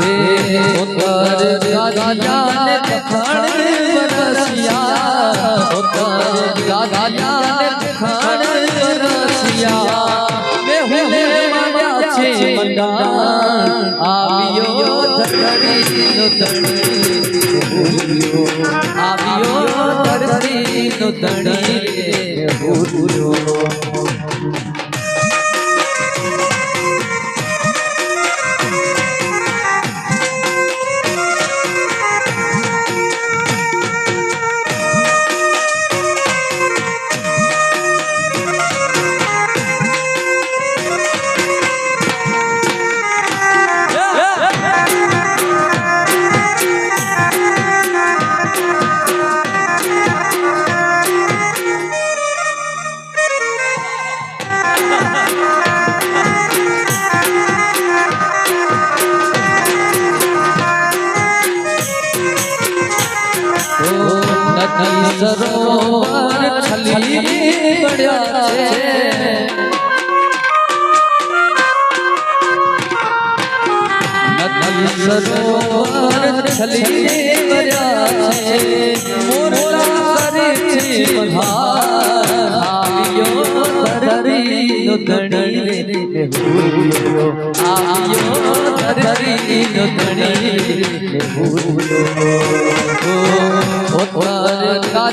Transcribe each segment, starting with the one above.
હે ઉત્તર રાજાને તખણ વરસિયા ઉત્તર રાજાને તખણ વરસિયા મે હુને માંડ્યા છે મંડાણ આવ્યો ધરતીનો ધણી આવ્યો ધરતીનો ધણી ભૂલ્યો નદી સરોવર છલી પડ્યા છે નદી સરોવર છલી પડ્યા છે આવ્યો ધણી ધણી રે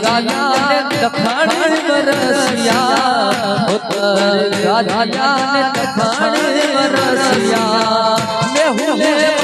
રાજાને દખણ વરસિયા. રાજાને ભૂલ્યો